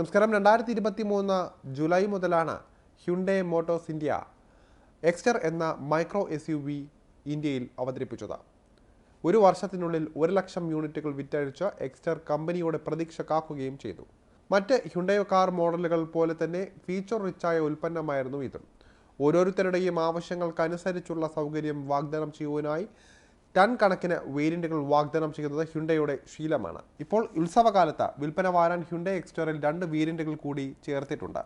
നമസ്കാരം. രണ്ടായിരത്തി ഇരുപത്തി മൂന്ന് ജൂലൈ മുതലാണ് ഹ്യുണ്ടേ മോട്ടോസ് ഇന്ത്യ എക്സ്റ്റർ എന്ന മൈക്രോ എസ് യു വി ഇന്ത്യയിൽ അവതരിപ്പിച്ചത്. ഒരു വർഷത്തിനുള്ളിൽ ഒരു ലക്ഷം യൂണിറ്റുകൾ വിറ്റഴിച്ച എക്സ്റ്റർ കമ്പനിയുടെ പ്രതീക്ഷ കാക്കുകയും ചെയ്തു. മറ്റ് ഹ്യുണ്ടേ കാർ മോഡലുകൾ പോലെ തന്നെ ഫീച്ചർ റിച്ചായ ഉൽപ്പന്നമായിരുന്നു ഇത്. ഓരോരുത്തരുടെയും ആവശ്യങ്ങൾക്കനുസരിച്ചുള്ള സൗകര്യം വാഗ്ദാനം ചെയ്യുവാനായി ടൺ കണക്കിന് വേരിയന്റുകൾ വാഗ്ദാനം ചെയ്യുന്നത് ഹ്യുണ്ടയുടെ ശീലമാണ്. ഇപ്പോൾ ഉത്സവകാലത്ത് വിൽപ്പന വാരാൻ ഹ്യുണ്ട എക്സ്റ്റോറിൽ രണ്ട് വേരിയന്റുകൾ കൂടി ചേർത്തിട്ടുണ്ട്.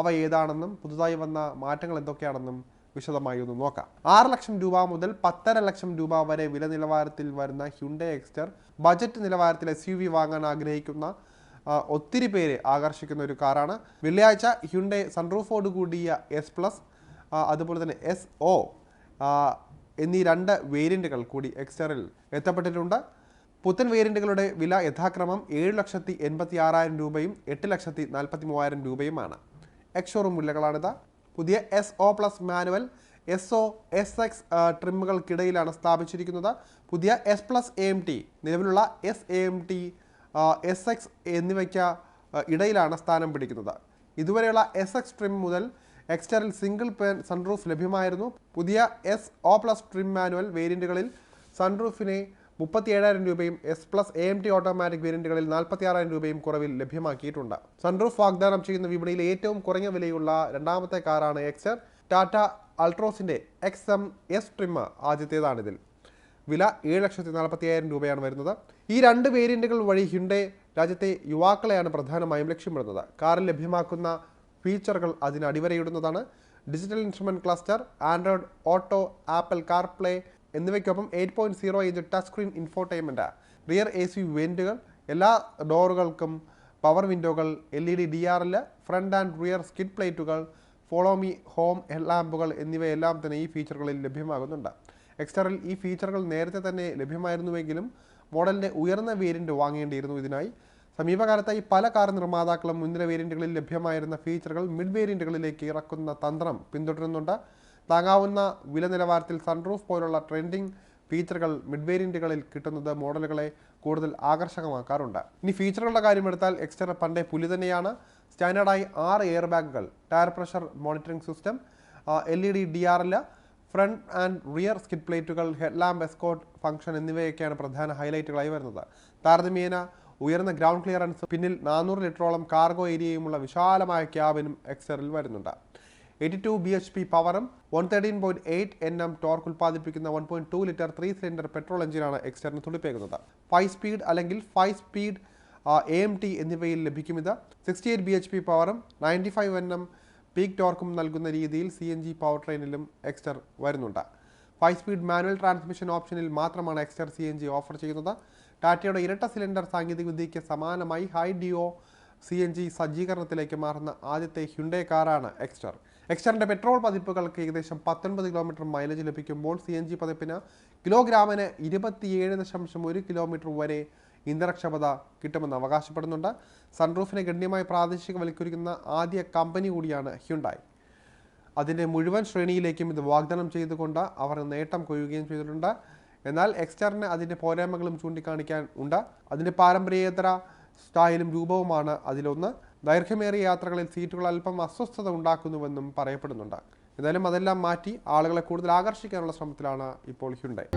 അവ ഏതാണെന്നും പുതുതായി വന്ന മാറ്റങ്ങൾ എന്തൊക്കെയാണെന്നും വിശദമായി ഒന്ന് നോക്കാം. ആറ് ലക്ഷം രൂപ മുതൽ പത്തര ലക്ഷം രൂപ വരെ വില നിലവാരത്തിൽ വരുന്ന ഹ്യുണ്ട എക്സ്റ്റർ ബജറ്റ് നിലവാരത്തിൽ എസ് യു വി വാങ്ങാൻ ആഗ്രഹിക്കുന്ന ഒത്തിരി പേരെ ആകർഷിക്കുന്ന ഒരു കാറാണ്. വെള്ളിയാഴ്ച ഹ്യുണ്ടെ സൺറൂഫോട് കൂടിയ എസ് പ്ലസ് അതുപോലെ തന്നെ എസ് ഒ എന്നീ രണ്ട് വേരിയന്റുകൾ കൂടി എക്സ്റ്ററിൽ എത്തപ്പെട്ടിട്ടുണ്ട്. പുത്തൻ വേരിയന്റുകളുടെ വില യഥാക്രമം ഏഴ് ലക്ഷത്തി എൺപത്തി ആറായിരം രൂപയും എട്ട് ലക്ഷത്തി നാൽപ്പത്തി മൂവായിരം രൂപയുമാണ്. എക്സ്ഷോറൂം വിലകളാണിത് പുതിയ S O plus manual S O S X ട്രിമ്മുകൾക്കിടയിലാണ് സ്ഥാപിച്ചിരിക്കുന്നത്. പുതിയ S plus A M T നിലവിലുള്ള S A M T S X എന്നിവയ്ക്ക് ഇടയിലാണ് സ്ഥാനം പിടിക്കുന്നത്. ഇതുവരെയുള്ള എസ് എക്സ് ട്രിം മുതൽ എക്സ്റ്ററിൽ സിംഗിൾ പേൻ സൺറൂഫ് ലഭ്യമായിരുന്നു. പുതിയ S O plus trim manual വേരിയന്റുകളിൽ സൺറൂഫിനെ മുപ്പത്തി ഏഴായിരം രൂപയും S plus A M T automatic വേരിയന്റുകളിൽ നാൽപ്പത്തി ആറായിരം രൂപയും കുറവിൽ ലഭ്യമാക്കിയിട്ടുണ്ട്. സൺറൂഫ് വാഗ്ദാനം ചെയ്യുന്ന വിപണിയിൽ ഏറ്റവും കുറഞ്ഞ വിലയുള്ള രണ്ടാമത്തെ കാറാണ് എക്സർ ടാറ്റ അൾട്രോസിന്റെ എക്സ് എം എസ് ട്രിം ആദ്യത്തേതാണിതിൽ. വില ഏഴ് ലക്ഷത്തി നാൽപ്പത്തി അയ്യായിരം രൂപയാണ് വരുന്നത്. ഈ രണ്ട് വേരിയന്റുകൾ വഴി ഹ്യുണ്ടേ രാജ്യത്തെ യുവാക്കളെയാണ് പ്രധാനമായും ലക്ഷ്യമിടുന്നത്. കാറിൽ ലഭ്യമാക്കുന്ന ഫീച്ചറുകൾ അതിന് അടിവരയിടുന്നതാണ്. Digital instrument cluster Android Auto Apple CarPlay എന്നിവയ്ക്കൊപ്പം eight point zero inch touch screen infotainment rear A C വെന്റുകൾ എല്ലാ ഡോറുകൾക്കും power വിൻഡോകൾ L E D D R L front and rear skid പ്ലേറ്റുകൾ ഫോളോ മീ ഹോം ലാമ്പുകൾ എന്നിവയെല്ലാം തന്നെ ഈ ഫീച്ചറുകളിൽ ലഭ്യമാകുന്നുണ്ട്. എക്സ്റ്ററിൽ ഈ ഫീച്ചറുകൾ നേരത്തെ തന്നെ ലഭ്യമായിരുന്നുവെങ്കിലും മോഡലിന്റെ ഉയർന്ന വേരിയന്റ് വാങ്ങേണ്ടിയിരുന്നു. ഇതിനായി സമീപകാലത്തായി പല കാർ നിർമ്മാതാക്കളും മുൻനിര വേരിയന്റുകളിൽ ലഭ്യമായിരുന്ന ഫീച്ചറുകൾ മിഡ് വേരിയന്റുകളിലേക്ക് ഇറക്കുന്ന തന്ത്രം പിന്തുടരുന്നുണ്ട്. താങ്ങാവുന്ന വില നിലവാരത്തിൽ സൺറൂഫ് പോലുള്ള ട്രെൻഡിംഗ് ഫീച്ചറുകൾ മിഡ് വേരിയന്റുകളിൽ കിട്ടുന്നത് മോഡലുകളെ കൂടുതൽ ആകർഷകമാക്കാറുണ്ട്. ഇനി ഫീച്ചറുകളുടെ കാര്യമെടുത്താൽ എക്സ്റ്റർ പണ്ടേ പുലി തന്നെയാണ്. സ്റ്റാൻഡേർഡായി ആറ് എയർ ബാഗുകൾ tyre pressure monitoring system L E D D R L front and rear skid പ്ലേറ്റുകൾ ഹെഡ് ലാമ്പ് എസ്കോട്ട് ഫംഗ്ഷൻ എന്നിവയൊക്കെയാണ് പ്രധാന ഹൈലൈറ്റുകളായി വരുന്നത്. താരതമ്യേന ഉയർന്ന ഗ്രൗണ്ട് ക്ലിയറൻസ് പിന്നിൽ നാനൂറ് ലിറ്ററോളം കാർഗോ ഏരിയയുമുള്ള വിശാലമായ ക്യാബിനും എക്സറിൽ വരുന്നുണ്ട്. Eighty two B H P പവറും one thirteen point eight N M torque ഉൽപ്പാദിപ്പിക്കുന്ന one point two litre three cylinder petrol എഞ്ചിനാണ് എക്സ്റ്ററിന് തുടിപ്പേക്കുന്നത് ഫൈവ് സ്പീഡ് അല്ലെങ്കിൽ five speed A M T എന്നിവയിൽ ലഭിക്കും ഇത്. Sixty eight B H P പവറും ninety five N M peak ടോർക്കും നൽകുന്ന രീതിയിൽ സി എൻ ജി പവർ ട്രെയിനിലും എക്സ്റ്റർ വരുന്നുണ്ട്. ഫൈവ് സ്പീഡ് മാനുവൽ ട്രാൻസ്മിഷൻ ഓപ്ഷനിൽ മാത്രമാണ് Exter C N G offer ചെയ്യുന്നത്. ടാറ്റയുടെ ഇരട്ട സിലിണ്ടർ സാങ്കേതികവിദ്യയ്ക്ക് സമാനമായി high deo C N G സജ്ജീകരണത്തിലേക്ക് മാറുന്ന ആദ്യത്തെ ഹ്യുണ്ടേ കാറാണ് എക്സ്റ്റർ. എക്സ്റ്ററിന്റെ പെട്രോൾ പതിപ്പുകൾക്ക് ഏകദേശം പത്തൊൻപത് കിലോമീറ്റർ മൈലേജ് ലഭിക്കുമ്പോൾ സി എൻ ജി പതിപ്പിന് കിലോഗ്രാമിന് ഇരുപത്തിയേഴ് ദശാംശം ഒരു കിലോമീറ്റർ വരെ ഇന്ധനക്ഷമത കിട്ടുമെന്ന് അവകാശപ്പെടുന്നുണ്ട്. സൺറൂഫിനെ ഗണ്യമായി പ്രാദേശികവൽക്കരിക്കുന്ന ആദ്യ കമ്പനി കൂടിയാണ് ഹ്യുണ്ടായി. അതിന്റെ മുഴുവൻ ശ്രേണിയിലേക്കും ഇത് വാഗ്ദാനം ചെയ്തുകൊണ്ട് അവർ നേട്ടം കൊയ്യുകയും ചെയ്തിട്ടുണ്ട്. എന്നാൽ എക്സ്റ്ററിന് അതിന്റെ പോരായ്മകളും ചൂണ്ടിക്കാണിക്കാൻ ഉണ്ട്. അതിന്റെ പാരമ്പര്യേതര സ്റ്റൈലും രൂപവുമാണ് അതിലൊന്ന്. ദൈർഘ്യമേറിയ യാത്രകളിൽ സീറ്റുകൾ അല്പം അസ്വസ്ഥത ഉണ്ടാക്കുന്നുവെന്നും പറയപ്പെടുന്നുണ്ട്. എന്തായാലും അതെല്ലാം മാറ്റി ആളുകളെ കൂടുതൽ ആകർഷിക്കാനുള്ള ശ്രമത്തിലാണ് ഇപ്പോൾ ഹ്യുണ്ടായി.